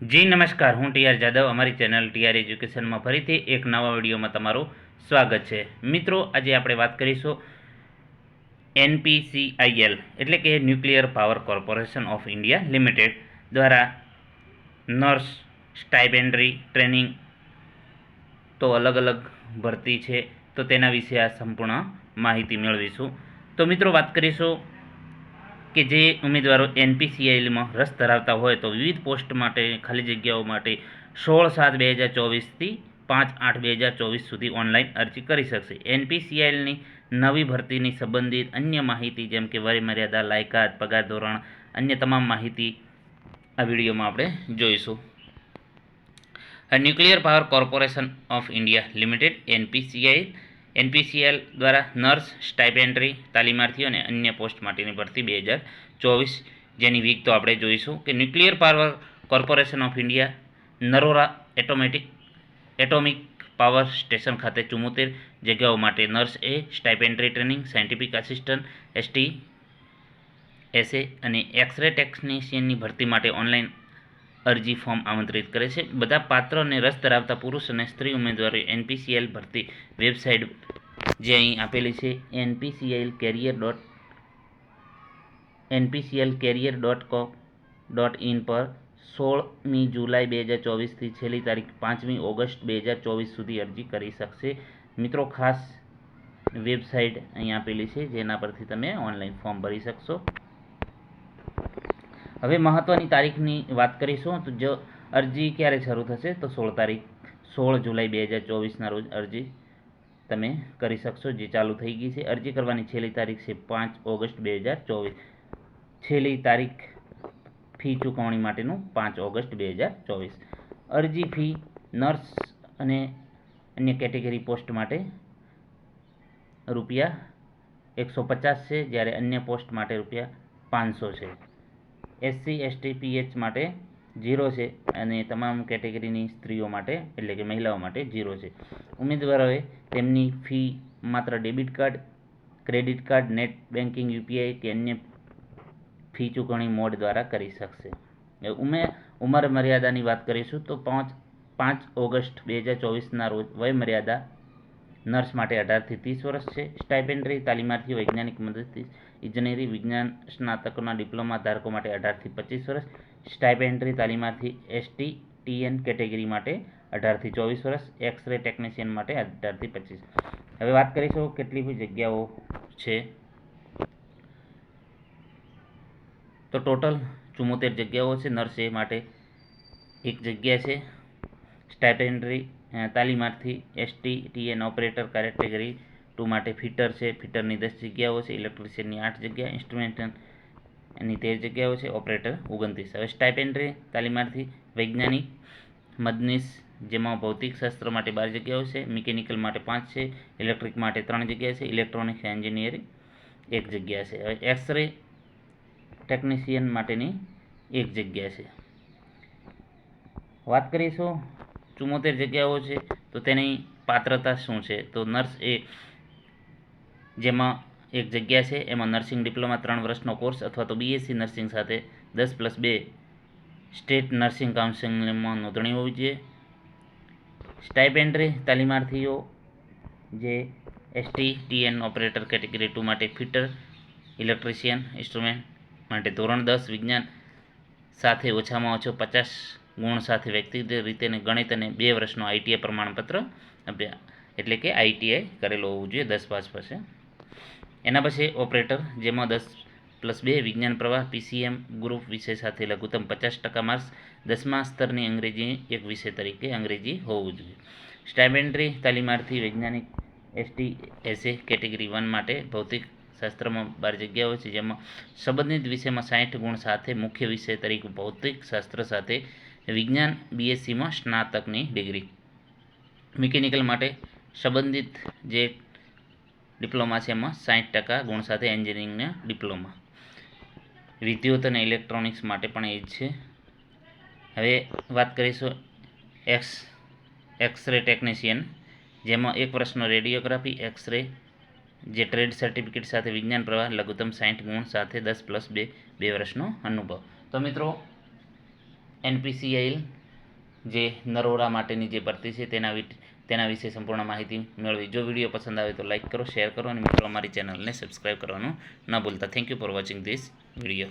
જી, નમસ્કાર. હું ટીઆર જાદવ. અમારી ચેનલ ટીઆર એજ્યુકેશનમાં ફરીથી એક નવા વિડીયોમાં તમારું સ્વાગત છે. મિત્રો, આજે આપણે વાત કરીશું એનપીસીઆઈએલ, એટલે કે nuclear power corporation of India limited દ્વારા નર્સ સ્ટાઇબેન્ડરી ટ્રેનિંગ તો અલગ અલગ ભરતી છે, તો તેના વિશે આ સંપૂર્ણ માહિતી મેળવીશું. તો મિત્રો, વાત કરીશું કે જે ઉમેદવારો એનપીસીઆઈમાં રસ ધરાવતા હોય તો વિવિધ પોસ્ટ માટે, ખાલી જગ્યાઓ માટે સોળ સાત બે હજાર ચોવીસથી પાંચ આઠ બે હજાર ચોવીસ સુધી ઓનલાઈન અરજી કરી શકશે. એનપીસીઆઈની નવી ભરતીની સંબંધિત અન્ય માહિતી, જેમ કે વયમર્યાદા લાયકાત, પગાર ધોરણ, અન્ય તમામ માહિતી આ વિડીયોમાં આપણે જોઈશું. Nuclear power corporation of India limited NPCI NPCL દ્વારા નર્સ સ્ટાઇપેન્ડરી તાલીમાર્થીઓ અને અન્ય પોસ્ટ માટેની ભરતી બે હજાર ચોવીસ જેની વીક તો આપણે જોઈશું કે nuclear power corporation of India, Narora automatic, atomic power station ખાતે ચુમ્મોતેર જગ્યાઓ માટે nurse A stipendiary training, scientific assistant, ST, SA અને એક્સરે ટેકનિશિયનની ભરતી માટે ઓનલાઈન અરજી ફોર્મ આમંત્રિત કરે છે. બધા પાત્ર અને રસ ધરાવતા પુરુષ અને સ્ત્રી ઉમેદવારો એનપીસીએલ ભરતી વેબસાઇટ જે અહીં આપેલી છે. NPCL career dot NPCL career dot com dot in પર સોળમી જુલાઈ બે હજાર ચોવીસથી છેલ્લી તારીખ પાંચમી ઓગસ્ટ બે હજાર ચોવીસ સુધી અરજી કરી શકશે. મિત્રો, ખાસ વેબસાઇટ અહીં આપેલી છે જેના પરથી તમે ઓનલાઈન ફોર્મ ભરી શકશો. હવે મહત્ત્વની તારીખની વાત કરીશું તો જો અરજી ક્યારે શરૂ થશે તો સોળ તારીખ, સોળ જુલાઈ બે હજાર ચોવીસના રોજ અરજી તમે કરી શકશો, જે ચાલુ થઈ ગઈ છે. અરજી કરવાની છેલ્લી તારીખ છે પાંચ ઓગસ્ટ બે હજાર ચોવીસ. છેલ્લી તારીખ ફી ચૂકવણી માટેનું પાંચ ઓગસ્ટ બે હજાર ચોવીસ. અરજી ફી નર્સ અને અન્ય કેટેગરી પોસ્ટ માટે રૂપિયા એકસો પચાસ છે, જ્યારે અન્ય પોસ્ટ માટે રૂપિયા પાંચસો છે. એસસી એસટી પીએચ માટે ઝીરો છે અને તમામ કેટેગરીની સ્ત્રીઓ માટે, એટલે કે મહિલાઓ માટે ઝીરો છે. ઉમેદવારોએ તેમની ફી માત્ર debit card, credit card, net banking UPI કે અન્ય ફી ચૂકવણી મોડ દ્વારા કરી શકશે. ઉમે, ઉંમર મર્યાદાની વાત કરીશું તો પાંચ પાંચ ઓગસ્ટ બે હજાર ચોવીસના રોજ વય મર્યાદા નર્સ માટે અઢારથી ત્રીસ વર્ષ છે. સ્ટાઇપેન્ડરી તાલીમાર્થીઓ વૈજ્ઞાનિક મદદથી ઇજનેરી, વિજ્ઞાન, સ્નાતકોના ડિપ્લોમા ધારકો માટે અઢારથી પચીસ વર્ષ. સ્ટાઇપેન્ડરી તાલીમાર્થી એસટી, ટીએન કેટેગરી માટે અઢારથી ચોવીસ વર્ષ. એક્સરે ટેકનિશિયન માટે અઢારથી પચીસ. હવે વાત કરીશું કેટલી બધી જગ્યાઓ છે. તો ટોટલ ચુમ્મોતેર જગ્યાઓ છે નર્સ એ માટે. એક જગ્યા છે stipendiary તાલીમાર્થી ST, TN operator category two માટે ફિટર છે. ફિટરની દસ જગ્યાઓ છે, ઇલેક્ટ્રિશિયનની આઠ જગ્યા ઇન્સ્ટ્રુમેન્ટન એની તેર જગ્યાઓ છે, ઓપરેટર ઓગણત્રીસ. હવે સ્ટાઇપેન્ડ્રી તાલીમાર્થી વૈજ્ઞાનિક મદનીશ જેમાં ભૌતિક શાસ્ત્ર માટે બાર જગ્યાઓ છે, મિકેનિકલ માટે પાંચ છે, ઇલેક્ટ્રિક માટે ત્રણ જગ્યા છે, ઇલેક્ટ્રોનિક્સ એન્જિનિયરિંગ એક જગ્યા છે. હવે એક્સરે ટેકનિશિયન માટેની એક જગ્યા છે. વાત કરીશું ચુમ્મોતેર જગ્યાઓ છે, તો તેની પાત્રતા શું છે? તો નર્સ એ જેમાં એક જગ્યા છે, એમાં નર્સિંગ ડિપ્લોમા ત્રણ વર્ષનો કોર્સ અથવા તો બીએસસી નર્સિંગ સાથે દસ પ્લસ બે સ્ટેટ નર્સિંગ કાઉન્સિલમાં નોંધણી હોવી જોઈએ. સ્ટાઇપેન્ડરી તાલીમાર્થીઓ જે ST TN operator category two માટે ફિટર, ઇલેક્ટ્રિશિયન ઇન્સ્ટ્રુમેન્ટ માટે ધોરણ દસ વિજ્ઞાન સાથે ઓછામાં ઓછો પચાસ ગુણ સાથે વ્યક્તિગત રીતે ગણિત અને બે વર્ષનો આઈટીઆઈ પ્રમાણપત્ર એટલે કે આઈટીઆઈ કરેલો હોવું જોઈએ દસ પાસ પાસે. એના પછી ઓપરેટર, જેમાં દસ પ્લસ બે વિજ્ઞાન પ્રવાહ પીસીએમ ગ્રુપ વિષય સાથે લઘુત્તમ પચાસ ટકા માર્ક્સ દસમા સ્તરની અંગ્રેજી એક વિષય તરીકે અંગ્રેજી હોવું જોઈએ. સ્ટાઇપેન્ડરી તાલીમાર્થી વૈજ્ઞાનિક એસટી એસએ કેટેગરી વન માટે ભૌતિક શાસ્ત્રમાં બાર જગ્યાઓ છે, જેમાં સંબંધિત વિષયમાં સાઠ ગુણ સાથે મુખ્ય વિષય તરીકે ભૌતિક શાસ્ત્ર સાથે વિજ્ઞાન બીએસસીમાં સ્નાતકની ડિગ્રી. મિકેનિકલ માટે સંબંધિત જે ડિપ્લોમા છે એમાં સાઠ ટકા ગુણ સાથે એન્જિનિયરિંગના ડિપ્લોમા. વિદ્યુત અને ઇલેક્ટ્રોનિક્સ માટે પણ એ જ છે. હવે વાત કરીશું એક્સ, એક્સરે ટેકનિશિયન, જેમાં એક વર્ષનો રેડિયોગ્રાફી, એક્સરે જે ટ્રેડ સર્ટિફિકેટ સાથે વિજ્ઞાન પ્રવાહ લઘુત્તમ સાઠ ગુણ સાથે દસ પ્લસ બે બે વર્ષનો અનુભવ. તો મિત્રો એનપીસીઆઈ જે નરોડા માટેની જે ભરતી છે તેના તેના વિશે સંપૂર્ણ માહિતી મેળવી. જો વીડિયો પસંદ આવે તો લાઇક કરો, શેર કરો અને મિત્રો અમારી ચેનલને સબસ્ક્રાઈબ કરવાનું ન ભૂલતા. Thank you for watching this video